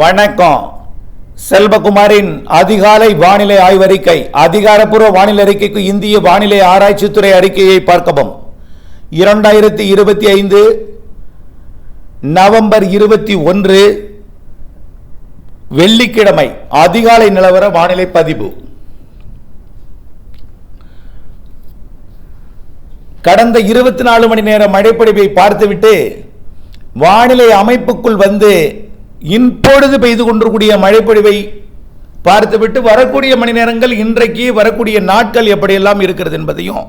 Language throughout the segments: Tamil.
வணக்கம். செல்வகுமாரின் அதிகாலை வானிலை ஆய்வறிக்கை அதிகாரப்பூர்வ வானிலை அறிக்கைக்கு இந்திய வானிலை ஆராய்ச்சித்துறை அறிக்கையை பார்க்கவும். இரண்டாயிரத்தி இருபத்தி ஐந்து நவம்பர் இருபத்தி ஒன்று வெள்ளிக்கிழமை அதிகாலை நிலவர வானிலை பதிவு. கடந்த இருபத்தி நாலு மணி நேர மழைப்பொழிவை பார்த்துவிட்டு வானிலை அமைப்புக்குள் வந்து இப்பொழுது பெய்து கொண்டிருக்கூடிய மழைப்பொழிவை பார்த்துவிட்டு வரக்கூடிய மணி நேரங்கள் இன்றைக்கு வரக்கூடிய நாட்கள் எப்படியெல்லாம் இருக்கிறது என்பதையும்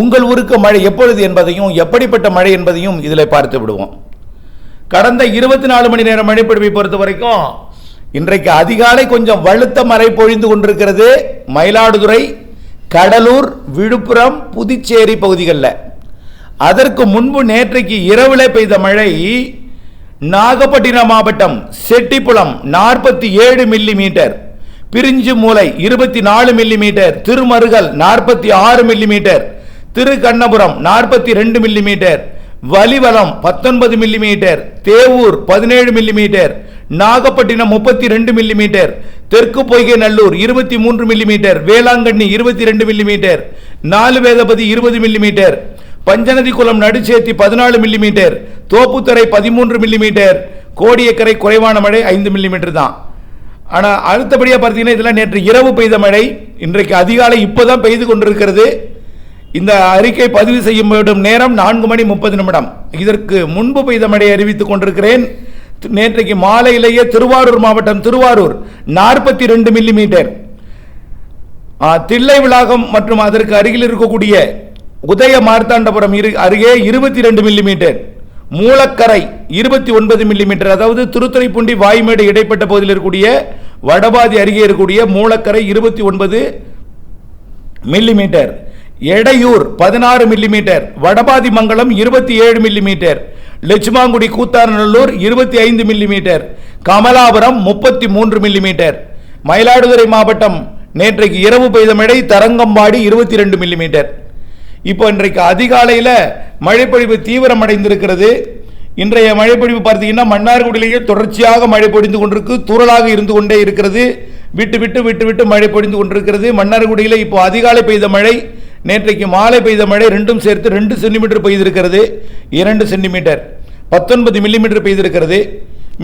உங்கள் ஊருக்கு மழை எப்பொழுது என்பதையும் எப்படிப்பட்ட மழை என்பதையும் இதில் பார்த்து விடுவோம். கடந்த இருபத்தி நாலு மணி நேரம் மழைப்பொழிவை பொறுத்த வரைக்கும் இன்றைக்கு அதிகாலை கொஞ்சம் வலுத்த மழை பொழிந்து கொண்டிருக்கிறது. மயிலாடுதுறை கடலூர் விழுப்புரம் புதுச்சேரி பகுதிகளில். அதற்கு முன்பு நேற்றைக்கு இரவில் பெய்த மழை நாகப்பட்டினம் மாவட்டம் செட்டிப்புலம் நாற்பத்தி ஏழு மில்லி மீட்டர் பிரிஞ்சு மூலை இருபத்தி நாலு மில்லி மீட்டர் திருமருகல் நாற்பத்தி ஆறு மில்லி மீட்டர் திருக்கண்ணபுரம் நாற்பத்தி ரெண்டு மில்லி மீட்டர் வலிவலம் பத்தொன்பது மில்லி மீட்டர் தேவூர் பதினேழு மில்லி மீட்டர் நாகப்பட்டினம் முப்பத்தி ரெண்டு மில்லி மீட்டர் தெற்கு பொய்கை நல்லூர் இருபத்தி மூன்று மில்லி மீட்டர் வேளாங்கண்ணி இருபத்தி ரெண்டு மில்லி மீட்டர் நாலு வேதபதி இருபது மில்லி மீட்டர் பஞ்சநதி குளம் நடுச்சேத்தி பதினாலு மில்லி மீட்டர் தோப்புத்தரை பதிமூன்று மில்லி மீட்டர் கோடியக்கரை குறைவான மழை ஐந்து மில்லி மீட்டர் தான். ஆனால் அடுத்தபடியாக பார்த்தீங்கன்னா இதெல்லாம் நேற்று இரவு பெய்த மழை இன்றைக்கு அதிகாலை இப்போ தான் பெய்து கொண்டிருக்கிறது. இந்த அறிக்கை பதிவு செய்யப்படும் நேரம் நான்கு மணி முப்பது நிமிடம். இதற்கு முன்பு பெய்த மழையை அறிவித்துக் கொண்டிருக்கிறேன். நேற்றைக்கு மாலையிலேயே திருவாரூர் மாவட்டம் திருவாரூர் நாற்பத்தி ரெண்டு மில்லி மீட்டர் தில்லை விளாகம் மற்றும் அதற்கு அருகில் இருக்கக்கூடிய உதய மார்த்தாண்டபுரம் இரு அருகே இருபத்தி ரெண்டு மில்லி மீட்டர் மூலக்கரை இருபத்தி ஒன்பது மில்லிமீட்டர் அதாவது திருத்துறைப்பூண்டி வாய்மேடு இடைப்பட்ட பகுதியில் இருக்கக்கூடிய வடபாதி அருகே இருக்கக்கூடிய மூலக்கரை இருபத்தி ஒன்பது மில்லிமீட்டர் எடையூர் பதினாறு மில்லிமீட்டர் வடபாதி மங்கலம் இருபத்தி ஏழு மில்லிமீட்டர் லட்சுமாங்குடி கூத்தாநல்லூர் இருபத்தி ஐந்து மில்லிமீட்டர் கமலாபுரம் முப்பத்தி மூன்று மில்லிமீட்டர் மயிலாடுதுறை மாவட்டம் நேற்றைக்கு இரவு பெய்த மழை தரங்கம்பாடி இருபத்தி ரெண்டு மில்லிமீட்டர் இப்போ இன்றைக்கு அதிகாலையில் மழைப்பொழிவு தீவிரமடைந்திருக்கிறது. இன்றைய மழைப்பொழிவு பார்த்தீங்கன்னா மன்னார்குடியிலேயே தொடர்ச்சியாக மழை பொழிந்து கொண்டிருக்கு தூரலாக இருந்து கொண்டே இருக்கிறது. விட்டு விட்டு விட்டு விட்டு மழை பொழிந்து கொண்டிருக்கிறது. மன்னார்குடியில் இப்போ அதிகாலை பெய்த மழை நேற்றைக்கு மாலை பெய்த மழை ரெண்டும் சேர்த்து ரெண்டு சென்டிமீட்டர் பெய்திருக்கிறது. இரண்டு சென்டிமீட்டர் பத்தொன்பது மில்லிமீட்டர் பெய்திருக்கிறது.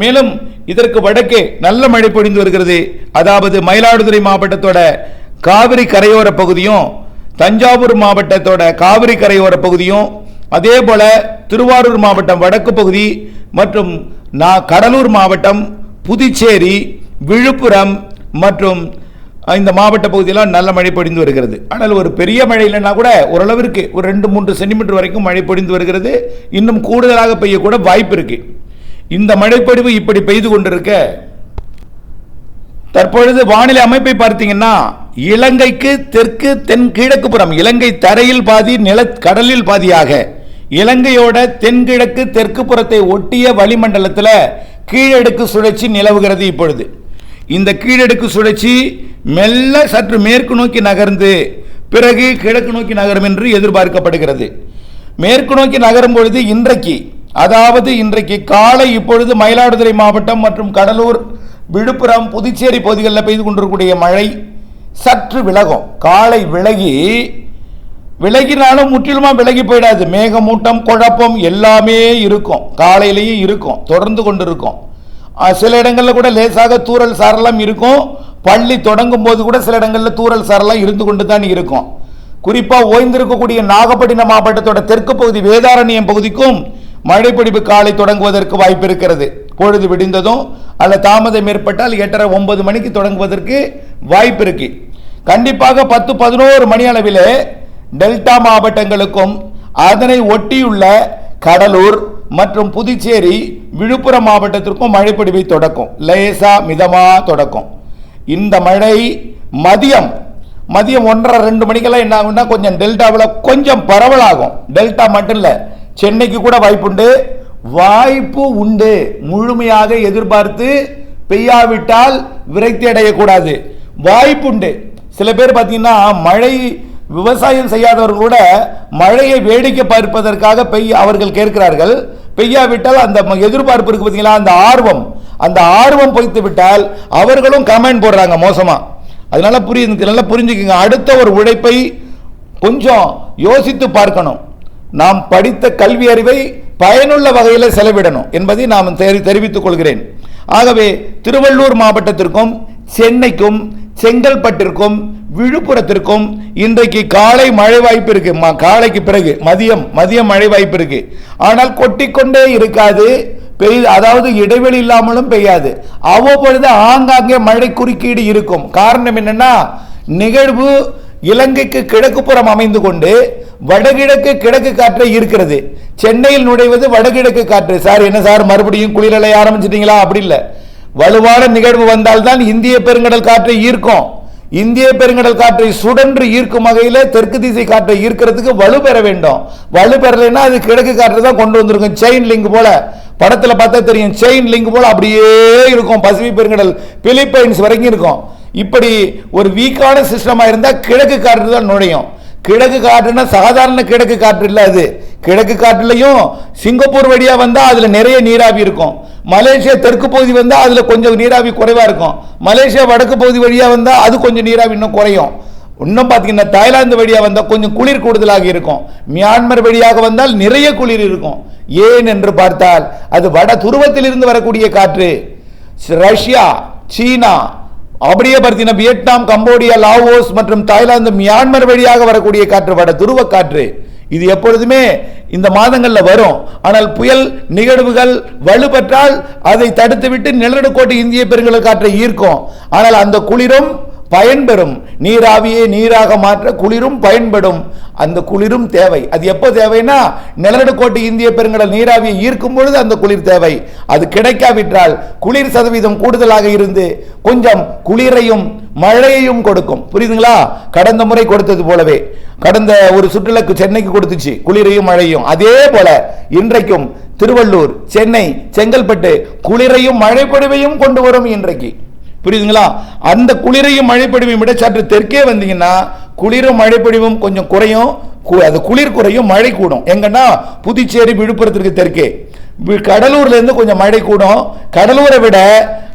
மேலும் இதற்கு வடக்கே நல்ல மழை பொழிந்து வருகிறது. அதாவது மயிலாடுதுறை மாவட்டத்தோட காவிரி கரையோர பகுதியும் தஞ்சாவூர் மாவட்டத்தோட காவிரி கரையோர பகுதியும் அதே போல திருவாரூர் மாவட்டம் வடக்கு பகுதி மற்றும் நான் கடலூர் மாவட்டம் புதுச்சேரி விழுப்புரம் மற்றும் இந்த மாவட்ட பகுதியெல்லாம் நல்ல மழை பொழிந்து வருகிறது. ஆனால் ஒரு பெரிய மழை இல்லைன்னா கூட ஓரளவிற்கு ஒரு ரெண்டு மூன்று சென்டிமீட்டர் வரைக்கும் மழை பொழிந்து வருகிறது. இன்னும் கூடுதலாக பெய்யக்கூட வாய்ப்பு இருக்கு. இந்த மழைப்பொழிவு இப்படி பெய்து கொண்டிருக்க தற்பொழுது வானிலை அமைப்பை பார்த்தீங்கன்னா இலங்கைக்கு தெற்கு தென் கிழக்கு புறம். இலங்கை தரையில் பாதி நில கடலில் பாதியாக. இலங்கையோட தென்கிழக்கு தெற்கு புறத்தை ஒட்டிய வளிமண்டலத்தில் கீழடுக்கு சுழற்சி நிலவுகிறது இப்பொழுது. இந்த கீழடுக்கு சுழற்சி மெல்ல சற்று மேற்கு நோக்கி நகர்ந்து பிறகு கிழக்கு நோக்கி நகரும் என்று எதிர்பார்க்கப்படுகிறது. மேற்கு நோக்கி நகரும் பொழுது இன்றைக்கு அதாவது இன்றைக்கு காலை இப்பொழுது மயிலாடுதுறை மாவட்டம் மற்றும் கடலூர் விழுப்புரம் புதுச்சேரி பகுதிகளில் பெய்து கொண்டிருக்கக்கூடிய மழை சற்று விலகும். காலை விலகி விலகினாலும் முற்றிலுமா விலகி போயிடாது. மேகமூட்டம் குழப்பம் எல்லாமே இருக்கும். காலையிலையும் இருக்கும். தொடர்ந்து கொண்டு இருக்கும் சில இடங்களில் கூட லேசாக தூறல் சாரெல்லாம் இருக்கும். பள்ளி தொடங்கும் போது கூட சில இடங்களில் தூறல் சாரெல்லாம் இருந்து கொண்டு தான் இருக்கும். குறிப்பாக ஓய்ந்திருக்கக்கூடிய நாகப்பட்டினம் மாவட்டத்தோட தெற்கு பகுதி வேதாரண்யம் பகுதிக்கும் மழைப்பிடிப்பு காலை தொடங்குவதற்கு வாய்ப்பு இருக்கிறது. பொழுது விடிந்ததும் அல்ல தாமதம் ஏற்பட்டால் எட்டரை ஒன்பது மணிக்கு தொடங்குவதற்கு வாய்ப்பு இருக்கு. கண்டிப்பாக பத்து பதினோரு மணி அளவிலே டெல்டா மாவட்டங்களுக்கும் அதனை ஒட்டியுள்ள கடலூர் மற்றும் புதுச்சேரி விழுப்புரம் மாவட்டத்திற்கும் மழைப்பிடிவை தொடக்கும். லேசா மிதமாக தொடக்கும். இந்த மழை மதியம் மதியம் ஒன்றரை ரெண்டு மணிக்கெல்லாம் என்ன ஆகும்னா கொஞ்சம் டெல்டாவில் கொஞ்சம் பரவலாகும். டெல்டா மட்டும் இல்லை சென்னைக்கு கூட வாய்ப்புண்டு. வாய்ப்பு உண்டு. முழுமையாக எதிர்பார்த்து பெய்யாவிட்டால் விரைத்தி அடையக்கூடாது. வாய்ப்புண்டு. சில பேர் பார்த்தீங்கன்னா மழை விவசாயம் செய்யாதவர்கள் கூட மழையை வேடிக்கை பார்ப்பதற்காக பெய்ய அவர்கள் கேட்கிறார்கள். பெய்யாவிட்டால் அந்த ம- எதிர்பார்ப்பு இருக்கு பார்த்தீங்களா? அந்த ஆர்வம். அந்த ஆர்வம் பொய்த்து விட்டால் அவர்களும் கமெண்ட் போடுறாங்க மோசமா. அதனால புரியுது நல்லா புரிஞ்சுக்கோங்க. அடுத்த ஒரு உழைப்பை கொஞ்சம் யோசித்து பார்க்கணும். நாம் படித்த கல்வி அறிவை பயனுள்ள வகையில் செலவிடணும் என்பதை நாம் தெரி- தெரிவித்துக் கொள்கிறேன். ஆகவே திருவள்ளூர் மாவட்டத்திற்கும் சென்னைக்கும் செங்கல்பட்டிற்கும் விழுப்புரத்திற்கும் இன்றைக்கு காலை மழை வாய்ப்பு இருக்கு. காலைக்கு பிறகு மதியம் மதியம் மழை வாய்ப்பு இருக்கு. ஆனால் கொட்டிக்கொண்டே இருக்காது. பெய் அதாவது இடைவெளி இல்லாமலும் பெய்யாது. அவ்வப்பொழுது ஆங்காங்கே மழை குறுக்கீடு இருக்கும். காரணம் என்னன்னா நிகழ்வு இலங்கைக்கு கிழக்குப்புறம் அமைந்து கொண்டு வடகிழக்கு கிழக்கு காற்றை இருக்கிறது. சென்னையில் நுழைவது வடகிழக்கு காற்று. சார் என்ன சார்? மறுபடியும் குளிரலை ஆரம்பிச்சிட்டீங்களா? அப்படி இல்லை. வலுவான நிகழ்வு வந்தால்தான் இந்திய பெருங்கடல் காற்றை ஈர்க்கும். இந்திய பெருங்கடல் காற்றை சுடன்று ஈர்க்கும் வகையில் தெற்கு திசை காற்றை ஈர்க்கிறதுக்கு வலு பெற வேண்டும். வலு பெறலைன்னா அது கிழக்கு காற்று தான் கொண்டு வந்திருக்கும். செயின் லிங்க் போல. படத்தில் பார்த்தா தெரியும். செயின் லிங்க் போல அப்படியே இருக்கும். பசிபிக் பெருங்கடல் பிலிப்பைன்ஸ் வரைக்கும் இருக்கும். இப்படி ஒரு வீக்கான சிஸ்டமாக இருந்தால் கிழக்கு காற்று தான் நுழையும். கிழக்கு காற்றுனா சாதாரண கிழக்கு காற்று இல்லை அது. கிழக்கு காற்றுலையும் சிங்கப்பூர் வழியாக வந்தால் அதில் நிறைய நீராவி இருக்கும். மலேசியா தெற்கு பகுதி வந்தால் அதில் கொஞ்சம் நீராவி குறைவாக இருக்கும். மலேசியா வடக்கு பகுதி வழியாக வந்தால் அது கொஞ்சம் நீராவி இன்னும் குறையும். இன்னும் பார்த்தீங்கன்னா தாய்லாந்து வழியாக வந்தால் கொஞ்சம் குளிர் கூடுதலாக இருக்கும். மியான்மர் வழியாக வந்தால் நிறைய குளிர் இருக்கும். ஏன் என்று பார்த்தால் அது வட துருவத்திலிருந்து வரக்கூடிய காற்று. ரஷ்யா சீனா அப்படியே பார்த்தீங்கன்னா வியட்நாம் கம்போடியா லாவோஸ் மற்றும் தாய்லாந்து மியான்மர் வழியாக வரக்கூடிய காற்று வட துருவ காற்று. இது எப்பொழுதுமே இந்த மாதங்களில் வரும். ஆனால் புயல் நிகழ்வுகள் வலுப்பெற்றால் அதை தடுத்துவிட்டு நிலநடுக்கோட்டு இந்திய பெருங்கடல் காற்றை ஈர்க்கும். ஆனால் அந்த குளிரும் பயன்பெறும். நீராவியை நீராக மாற்ற குளிரும் பயன்படும். அந்த குளிரும் தேவை. அது எப்போ தேவைன்னா நிலநடுக்கோட்டு இந்திய பெருங்கடல் நீராவியை ஈர்க்கும் பொழுது அந்த குளிர் தேவை. அது கிடைக்காவிட்டால் குளிர் சதவீதம் கூடுதலாக இருந்து கொஞ்சம் குளிரையும் மழையையும் கொடுக்கும். புரியுதுங்களா? கடந்த முறை கொடுத்தது போலவே. கடந்த ஒரு சுற்றுலாக்கு சென்னைக்கு கொடுத்துச்சு குளிரையும் மழையும் அதே போல இன்றைக்கும் திருவள்ளூர் சென்னை செங்கல்பட்டு குளிரையும் மழைப்பொழிவையும் கொண்டு வரும் இன்றைக்கு. புரியுதுங்களா? அந்த குளிரையும் மழைப்பொழிவையும் விட சற்று தெற்கே வந்தீங்கன்னா குளிரும் மழைப்பொழிவும் கொஞ்சம் குறையும் கு- அது குளிர் குறையும் மழை கூடும். எங்கன்னா புதுச்சேரி விழுப்புரத்திற்கு தெற்கே. கடலூர்லேருந்து கொஞ்சம் மழை கூடும். கடலூரை விட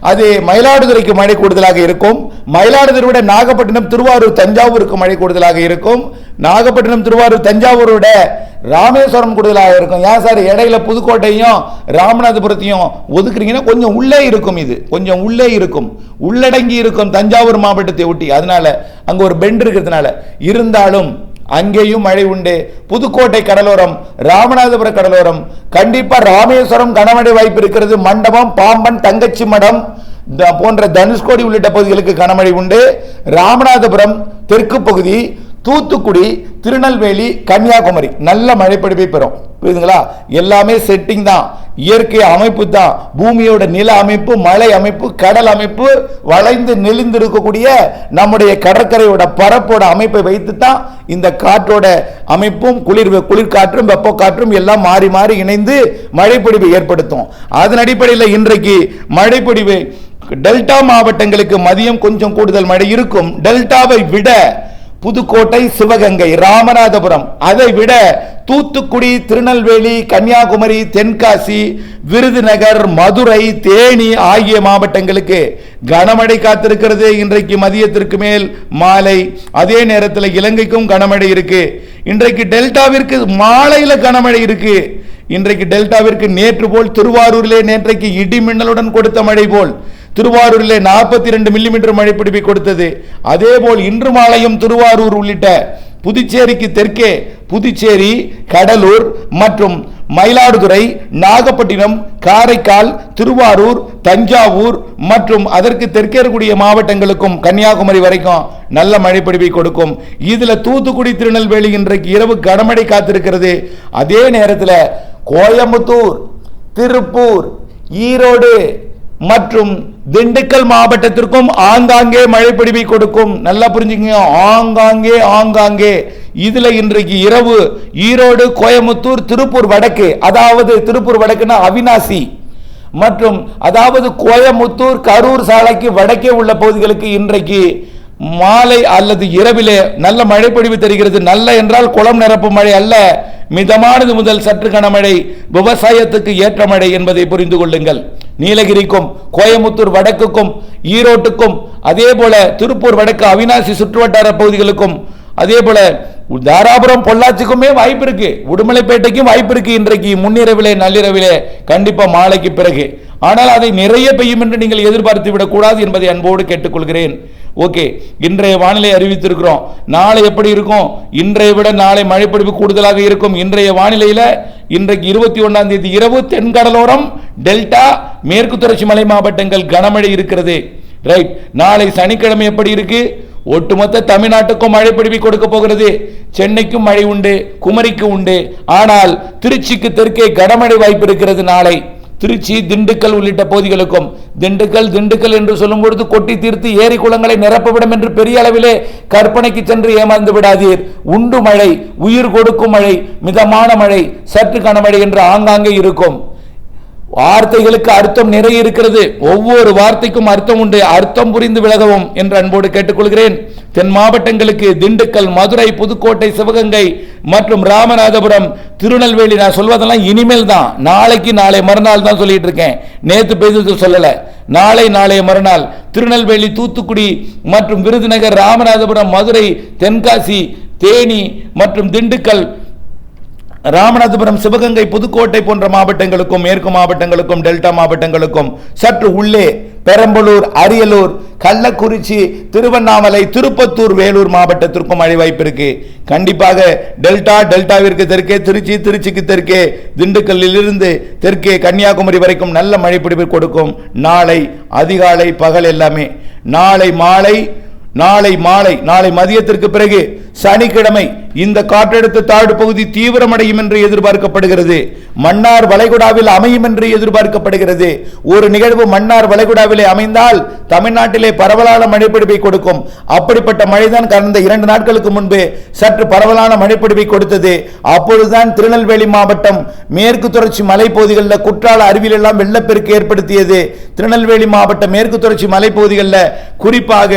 அது மயிலாடுதுறைக்கு மழை கூடுதலாக இருக்கும். மயிலாடுதுறை விட நாகப்பட்டினம் திருவாரூர் தஞ்சாவூருக்கு மழை கூடுதலாக இருக்கும். நாகப்பட்டினம் திருவாரூர் தஞ்சாவூரை விட ராமேஸ்வரம் கூடுதலாக இருக்கும். ஏன் சார்? இடையில புதுக்கோட்டையும் ராமநாதபுரத்தையும் ஒதுக்குறீங்கன்னா கொஞ்சம் உள்ளே இருக்கும் இது. கொஞ்சம் உள்ளே இருக்கும். உள்ளடங்கி இருக்கும் தஞ்சாவூர் மாவட்டத்தை ஒட்டி. அதனால அங்கே ஒரு பெண்ட் இருக்கிறதுனால. இருந்தாலும் அங்கேயும் மழை உண்டு. புதுக்கோட்டை கடலோரம் ராமநாதபுர கடலோரம். கண்டிப்பா ராமேஸ்வரம் கனமழை வாய்ப்பு இருக்கிறது. மண்டபம் பாம்பன் தங்கச்சி மடம் போன்ற தனுஷ்கோடி உள்ளிட்ட பகுதிகளுக்கு கனமழை உண்டு. ராமநாதபுரம் தெற்கு பகுதி தூத்துக்குடி திருநெல்வேலி கன்னியாகுமரி நல்ல மழைப்பொழிவை பெறும். புரியுதுங்களா? எல்லாமே செட்டிங் தான். இயற்கை அமைப்பு தான். பூமியோட நில அமைப்பு மலை அமைப்பு கடல் அமைப்பு வளைந்து நெளிந்து இருக்கக்கூடிய நம்முடைய கடற்கரையோட பரப்போட அமைப்பை வைத்து தான் இந்த காற்றோட அமைப்பும் குளிர் குளிர்காற்றும் வெப்பக்காற்றும் வெப்ப காற்றும் எல்லாம் மாறி மாறி இணைந்து மழைப்பிடிவை ஏற்படுத்தும். அதன் அடிப்படையில் இன்றைக்கு மழைப்பிடிவு டெல்டா மாவட்டங்களுக்கு மதியம் கொஞ்சம் கூடுதல் மழை இருக்கும். டெல்டாவை விட புதுக்கோட்டை சிவகங்கை ராமநாதபுரம். அதை விட தூத்துக்குடி திருநெல்வேலி கன்னியாகுமரி தென்காசி விருதுநகர் மதுரை தேனி ஆகிய மாவட்டங்களுக்கு கனமழை காத்திருக்கிறது. இன்றைக்கு மதியத்திற்கு மேல் மாலை அதே நேரத்தில் இலங்கைக்கும் கனமழை இருக்கு. இன்றைக்கு டெல்டாவிற்கு மாலையில் கனமழை இருக்கு. இன்றைக்கு டெல்டாவிற்கு நேற்று போல் திருவாரூரிலே நேற்றைக்கு இடி மின்னலுடன் கொடுத்த மழை போல். திருவாரூரில் நாற்பத்தி ரெண்டு மில்லிமீட்டர் மழை பிடிப்பை கொடுத்தது. அதே போல் இன்று மாலையும் திருவாரூர் உள்ளிட்ட புதுச்சேரிக்கு தெற்கே புதுச்சேரி கடலூர் மற்றும் மயிலாடுதுறை நாகப்பட்டினம் காரைக்கால் திருவாரூர் தஞ்சாவூர் மற்றும் அதற்கு தெற்கே இருக்கக்கூடிய மாவட்டங்களுக்கும் கன்னியாகுமரி வரைக்கும் நல்ல மழை பொழிவை கொடுக்கும். இதில் தூத்துக்குடி திருநெல்வேலி இன்றைக்கு இரவு கனமழை காத்திருக்கிறது. அதே நேரத்தில் கோயம்புத்தூர் திருப்பூர் ஈரோடு மற்றும் திண்டுக்கல் மாவட்டத்திற்கும் ஆங்காங்கே மழை பிடிவை கொடுக்கும். நல்லா புரிஞ்சுங்க. ஆங்காங்கே ஆங்காங்கே. இதுல இன்றைக்கு இரவு ஈரோடு கோயமுத்தூர் திருப்பூர் வடக்கு அதாவது திருப்பூர் வடக்குன்னா அவினாசி. மற்றும் அதாவது கோயமுத்தூர் கரூர் சாலைக்கு வடக்கே உள்ள பகுதிகளுக்கு இன்றைக்கு மாலை அல்லது இரவிலே நல்ல மழை பொழிவு தெரிகிறது. நல்ல என்றால் குளம் நிரப்பும் மழை அல்ல. மிதமானது முதல் சற்று கனமழை விவசாயத்துக்கு ஏற்ற மழை என்பதை புரிந்து கொள்ளுங்கள். நீலகிரிக்கும் கோயமுத்தூர் வடக்குக்கும் ஈரோட்டுக்கும் அதே போல திருப்பூர் வடக்கு அவினாசி சுற்றுவட்டார பகுதிகளுக்கும் அதே போல தாராபுரம் பொள்ளாச்சிக்குமே வாய்ப்பு இருக்கு. உடுமலைப்பேட்டைக்கும் வாய்ப்பு இருக்கு இன்றைக்கு முன்னிரவிலே நள்ளிரவிலே கண்டிப்பா மாலைக்கு பிறகு. ஆனால் அதை நிறைய பெய்யும் என்று நீங்கள் எதிர்பார்த்து விடக்கூடாது என்பதை அன்போடு கேட்டுக்கொள்கிறேன். ஓகே இன்றைய வானிலை அறிவித்திருக்கிறோம். நாளை எப்படி இருக்கும்? இன்றைய விட நாளை மழைப்பிடிப்பு கூடுதலாக இருக்கும். இன்றைய வானிலையில் இன்றைக்கு இருபத்தி ஒன்றாம் தேதி இரவு தென்கடலோரம் டெல்டா மேற்கு தொடர்ச்சி மலை மாவட்டங்கள் கனமழை இருக்கிறது. ரைட் நாளை சனிக்கிழமை எப்படி இருக்கு? ஒட்டுமொத்த தமிழ்நாட்டுக்கும் மழை பிடிவி கொடுக்க போகிறது. சென்னைக்கும் மழை உண்டு குமரிக்கு உண்டு. ஆனால் திருச்சிக்கு தெற்கே கனமழை வாய்ப்பு இருக்கிறது நாளை. திருச்சி திண்டுக்கல் உள்ளிட்ட பகுதிகளுக்கும். திண்டுக்கல் திண்டுக்கல் என்று சொல்லும் பொழுது கொட்டி தீர்த்து ஏரி குளங்களை நிரப்பவிடும் என்று பெரிய அளவிலே கற்பனைக்கு சென்று ஏமாந்து விடாதீர். உண்டு மழை உயிர் கொடுக்கும் மழை மிதமான மழை சற்று கனமழை என்று ஆங்காங்கே இருக்கும். வார்த்தைகளுக்கு அர்த்தம் நிறைய இருக்கிறது. ஒவ்வொரு வார்த்தைக்கும் அர்த்தம் உண்டு. அர்த்தம் புரிந்து விலகவும் என்று அன்போடு கேட்டுக்கொள்கிறேன். தென் மாவட்டங்களுக்கு திண்டுக்கல் மதுரை புதுக்கோட்டை சிவகங்கை மற்றும் ராமநாதபுரம் திருநெல்வேலி நான் சொல்வதெல்லாம் இனிமேல் தான். நாளைக்கு நாளை மறுநாள் தான் சொல்லிட்டு இருக்கேன். நேத்து பேசுறது சொல்லல. நாளை நாளைய மறுநாள் திருநெல்வேலி தூத்துக்குடி மற்றும் விருதுநகர் ராமநாதபுரம் மதுரை தென்காசி தேனி மற்றும் திண்டுக்கல் ராமநாதபுரம் சிவகங்கை புதுக்கோட்டை போன்ற மாவட்டங்களுக்கும் மேற்கு மாவட்டங்களுக்கும் டெல்டா மாவட்டங்களுக்கும் சற்று உள்ளே பெரம்பலூர் அரியலூர் கள்ளக்குறிச்சி திருவண்ணாமலை திருப்பத்தூர் வேலூர் மாவட்டத்திற்கும் மழை வாய்ப்பு இருக்கு. கண்டிப்பாக டெல்டா டெல்டாவிற்கு தெற்கே திருச்சி திருச்சிக்கு தெற்கே திண்டுக்கல்லில் இருந்து தெற்கே கன்னியாகுமரி வரைக்கும் நல்ல மழை பிடிப்பு கொடுக்கும் நாளை அதிகாலை பகல் எல்லாமே. நாளை மாலை நாளை மாலை நாளை மதியத்திற்கு பிறகு சனிக்கிழமை இந்த காற்றழுத்த தாழ்வு பகுதி தீவிரமடையும் என்று எதிர்பார்க்கப்படுகிறது. மன்னார் வளைகுடாவில் அமையும் என்று எதிர்பார்க்கப்படுகிறது. ஒரு நிகழ்வு மன்னார் வளைகுடாவிலே அமைந்தால் தமிழ்நாட்டிலே பரவலான மழைப்பிடிப்பை கொடுக்கும். அப்படிப்பட்ட மழைதான் கடந்த இரண்டு நாட்களுக்கு முன்பு சற்று பரவலான மழைப்பிடிப்பை கொடுத்தது. அப்பொழுதுதான் திருநெல்வேலி மாவட்டம் மேற்கு தொடர்ச்சி மலைப்பகுதிகளில் குற்றால அருவியில் எல்லாம் வெள்ளப்பெருக்கு ஏற்படுத்தியது. திருநெல்வேலி மாவட்டம் மேற்கு தொடர்ச்சி மலைப்பகுதிகளில் குறிப்பாக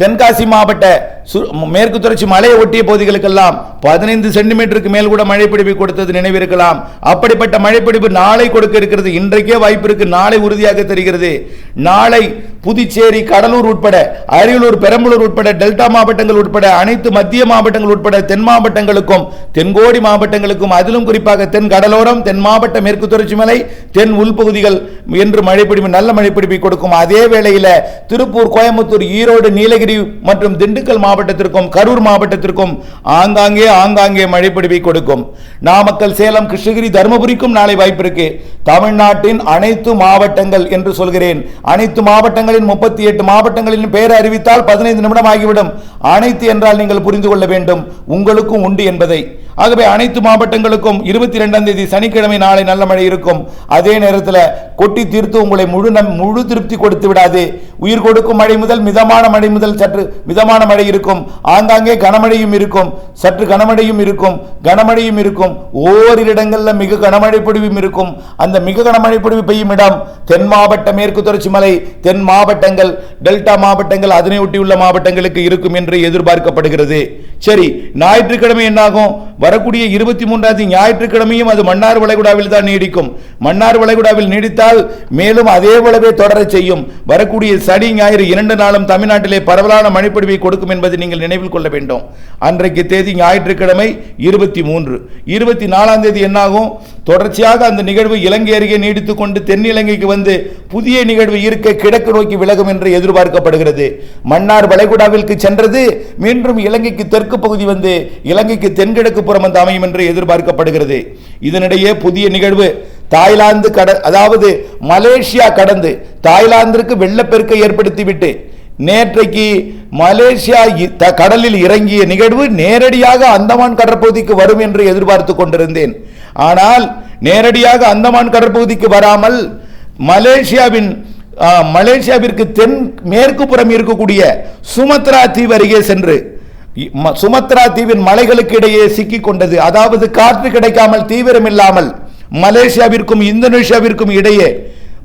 தென்காசி மாவட்ட மேற்கு தொடர்ச்சி மலையை ஒட்டிய பகுதிகளுக்கெல்லாம் பதினைந்து சென்டிமீட்டருக்கு மேல் கூட மழைப்பிடிப்பு கொடுத்தது நினைவிருக்கலாம். அப்படிப்பட்ட மழைப்பிடிப்பு நாளை கொடுக்க இருக்கிறது. இன்றைக்கே வாய்ப்பு இருக்கு. நாளை உறுதியாக தெரிகிறது. நாளை புதுச்சேரி கடலூர் உட்பட அரியலூர் பெரம்பலூர் உட்பட டெல்டா மாவட்டங்கள் உட்பட அனைத்து மத்திய மாவட்டங்கள் உட்பட தென் மாவட்டங்களுக்கும் தென்கோடி மாவட்டங்களுக்கும் அதிலும் குறிப்பாக தென் கடலோரம் தென் மாவட்ட மேற்கு தொடர்ச்சி மலை தென் உள்பகுதிகள் என்று மழைப்பிடிப்பு நல்ல மழைப்பிடிப்பை கொடுக்கும். அதே வேளையில் திருப்பூர் கோயம்புத்தூர் ஈரோடு நீலகிரி மற்றும் திண்டுக்கல் மாவட்டத்திற்கும் கரூர் மாவட்டத்திற்கும் ஆங்காங்கே ஆங்காங்கே மழைப்பிடிப்பை கொடுக்கும். நாமக்கல் சேலம் கிருஷ்ணகிரி தருமபுரிக்கும் நாளை வாய்ப்பு இருக்கு. தமிழ்நாட்டின் அனைத்து மாவட்டங்கள் என்று சொல்கிறேன். அனைத்து மாவட்டங்களின் முப்பத்தி எட்டு மாவட்டங்களின் பெயர் அறிவித்தால் பதினைந்து நிமிடம் ஆகிவிடும் அனைத்து என்றால் நீங்கள் புரிந்து கொள்ள வேண்டும். உங்களுக்கும் உண்டு என்பதை. ஆகவே அனைத்து மாவட்டங்களுக்கும் இருபத்தி ரெண்டாம் தேதி சனிக்கிழமை நாளை நல்ல மழை இருக்கும். அதே நேரத்தில் கொட்டி தீர்த்து உங்களை முழு நம் முழு திருப்தி கொடுத்து விடாது. உயிர் கொடுக்கும் மழை முதல் மிதமான மழை முதல் சற்று மிதமான மழை இருக்கும். ஆங்காங்கே கனமழையும் இருக்கும். சற்று கனமழையும் இருக்கும். கனமழையும் இருக்கும். ஓரிரு இடங்களில் மிக கனமழை பொழிவும் இருக்கும். அந்த மிக கனமழை பொழிவு பெய்யும் இடம் தென் மாவட்ட மேற்கு தொடர்ச்சி மலை தென் மாவட்டங்கள் டெல்டா மாவட்டங்கள் அதனை ஒட்டியுள்ள மாவட்டங்களுக்கு இருக்கும் என்று எதிர்பார்க்கப்படுகிறது. சரி ஞாயிற்றுக்கிழமை என்னாகும்? வரக்கூடிய இருபத்தி மூன்றாவது ஞாயிற்றுக்கிழமையும் அது மன்னார் வளைகுடாவில் தான் நீடிக்கும். மன்னார் வளைகுடாவில் நீடித்தால் மேலும் அதே போலவே தொடரச் செய்யும். வரக்கூடிய சனி ஞாயிறு இரண்டு நாளும் தமிழ்நாட்டிலே பரவலான மழைப்பொழிவை கொடுக்கும் என்பதை நீங்கள் நினைவில் கொள்ள வேண்டும். அன்றைக்கு தேதி ஞாயிற்றுக்கிழமை இருபத்தி மூன்று. இருபத்தி நாலாம் தேதி என்னாகும்? தொடர்ச்சியாக அந்த நிகழ்வு இலங்கை அருகே நீடித்துக் கொண்டு தென்னிலங்கைக்கு வந்து புதிய நிகழ்வு இருக்க கிழக்கு நோக்கி விலகும் என்று எதிர்பார்க்கப்படுகிறது. மன்னார் வளைகுடாவிற்கு சென்றது. மீண்டும் இலங்கைக்கு தெற்கு பகுதி வந்து இலங்கைக்கு தென்கிழக்கு புறம் வந்து அமையும் என்று எதிர்பார்க்கப்படுகிறது. இதனிடையே புதிய நிகழ்வு தாய்லாந்து கட அதாவது மலேசியா கடந்து தாய்லாந்திற்கு வெள்ளப்பெருக்கை ஏற்படுத்திவிட்டு நேற்றைக்கு மலேசியா கடலில் இறங்கிய நிகழ்வு நேரடியாக அந்தமான் கடற்பகுதிக்கு வரும் என்று எதிர்பார்த்து கொண்டிருந்தேன். ஆனால் நேரடியாக அந்தமான் கடற்பகுதிக்கு வராமல் மலேசியாவின் மலேசியாவிற்கு தென் மேற்கு புறம் இருக்கக்கூடிய சுமத்ரா தீவு அருகே சென்று சுமத்ரா தீவின் மலைகளுக்கு இடையே சிக்கிக் கொண்டது அதாவது காற்று கிடைக்காமல் தீவிரம் இல்லாமல் மலேசியாவிற்கும் இந்தோனேஷியாவிற்கும் இடையே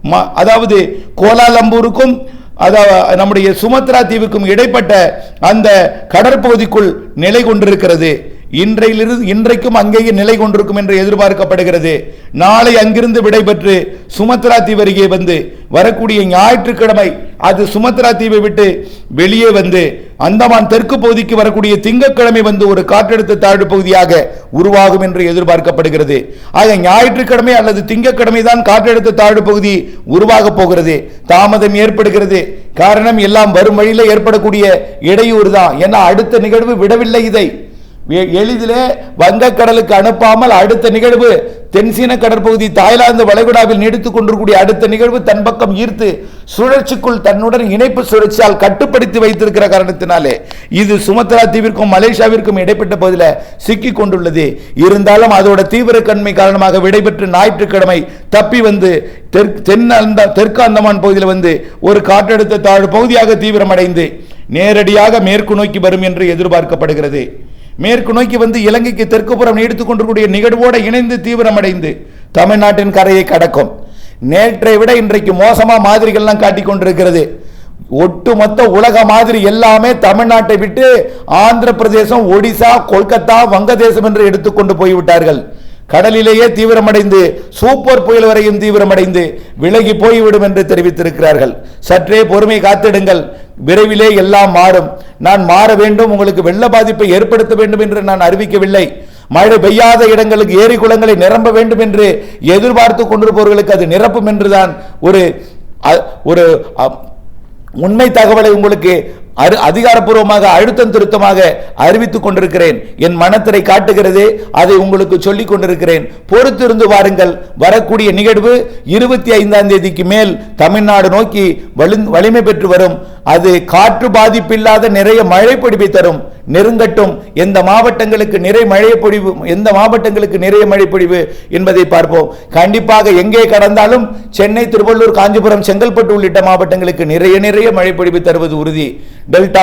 ம- அதாவது கோலாலம்பூருக்கும் அதாவது நம்முடைய சுமத்ரா தீவுக்கும் இடைப்பட்ட அந்த கடற்பகுதிக்குள் நிலை கொண்டிருக்கிறது. இன்றையிலிருந்து இன்றைக்கும் அங்கேயே நிலை கொண்டிருக்கும் என்று எதிர்பார்க்கப்படுகிறது. நாளை அங்கிருந்து விடைபெற்று சுமத்ரா தீவருகே வந்து வரக்கூடிய ஞாயிற்றுக்கிழமை அது சுமத்ரா தீவை விட்டு வெளியே வந்து அந்தமான் தெற்கு பகுதிக்கு வரக்கூடிய திங்கட்கிழமை வந்து ஒரு காற்றழுத்த தாழ்வு பகுதியாக உருவாகும் என்று எதிர்பார்க்கப்படுகிறது. ஆக ஞாயிற்றுக்கிழமை அல்லது திங்கட்கிழமை தான் காற்றழுத்த தாழ்வு பகுதி உருவாக போகிறது. தாமதம் ஏற்படுகிறது. காரணம் எல்லாம் வரும் வழியில் ஏற்படக்கூடிய இடையூறு தான் ஏன்னா அடுத்த நிகழ்வு விடவில்லை இதை. எளிதிலே வங்கக்கடலுக்கு அனுப்பாமல் அடுத்த நிகழ்வு தென்சீன கடற்பகுதி தாய்லாந்து வளைகுடாவில் நீடித்துக் கொண்டிருக்கூடிய அடுத்த நிகழ்வு தன் பக்கம் ஈர்த்து சுழற்சிக்குள் தன்னுடன் இணைப்பு சுழற்சியால் கட்டுப்படுத்தி வைத்திருக்கிற காரணத்தினாலே இது சுமத்ரா தீவிற்கும் மலேசியாவிற்கும் இடைப்பட்ட பகுதியில் சிக்கி கொண்டுள்ளது. இருந்தாலும் அதோட தீவிரத்தன்மை காரணமாக விடைபெற்று ஞாயிற்றுக்கிழமை தப்பி வந்து தெற்கு தென் அந்த தெற்கு அந்தமான் பகுதியில் வந்து ஒரு காற்றழுத்த தாழ்வு பகுதியாக தீவிரமடைந்து நேரடியாக மேற்கு நோக்கி வரும் என்று எதிர்பார்க்கப்படுகிறது. மேற்கு நோக்கி வந்து இலங்கைக்கு தெற்கு புறம் நீடித்துக்கொண்டிருக்கூடிய நிகழ்வோடு இணைந்து தீவிரமடைந்து தமிழ்நாட்டின் கரையை கடக்கும். நேற்றை விட இன்றைக்கு மோசமாக மாதிரிகள்லாம் காட்டிக் கொண்டிருக்கிறது. ஒட்டுமொத்த உலக மாதிரி எல்லாமே தமிழ்நாட்டை விட்டு ஆந்திர பிரதேசம் ஒடிசா கொல்கத்தா வங்கதேசம் என்று எடுத்துக்கொண்டு போய்விட்டார்கள். கடலிலேயே தீவிரமடைந்து சூப்பர் புயல் வரையும் தீவிரமடைந்து விலகி போய்விடும் என்று தெரிவித்திருக்கிறார்கள். சற்றே பொறுமை காத்திடுங்கள். விரைவிலே எல்லாம் மாறும். நான் மாற வேண்டும் உங்களுக்கு வெள்ள பாதிப்பை ஏற்படுத்த வேண்டும் என்று நான் அறிவிக்கவில்லை. மழை பெய்யாத இடங்களுக்கு ஏரி குளங்களை நிரம்ப வேண்டும் என்று எதிர்பார்த்து கொண்டிருப்பவர்களுக்கு அது நிரப்பும் என்றுதான் ஒரு ஒரு உண்மை தகவலை உங்களுக்கு அரு- அதிகாரப்பூர்வமாக அழுத்தம் திருத்தமாக அறிவித்துக் கொண்டிருக்கிறேன். என் மனத்திரை காட்டுகிறது அதை உங்களுக்கு சொல்லிக் கொண்டிருக்கிறேன். பொறுத்திருந்து வாருங்கள். வரக்கூடிய நிகழ்வு இருபத்தி ஐந்தாம் தேதிக்கு மேல் தமிழ்நாடு நோக்கி வலி வலிமை பெற்று வரும். அது காற்று பாதிப்பில்லாத நிறைய மழை பொடிவை தரும். நெருங்கட்டும். எந்த மாவட்டங்களுக்கு நிறை மழை பொழிவு எந்த மாவட்டங்களுக்கு நிறைய மழை பொழிவு என்பதை பார்ப்போம். கண்டிப்பாக எங்கே கடந்தாலும் சென்னை திருவள்ளூர் காஞ்சிபுரம் செங்கல்பட்டு உள்ளிட்ட மாவட்டங்களுக்கு நிறைய நிறைய மழை பொழிவு தருவது உறுதி. டெல்டா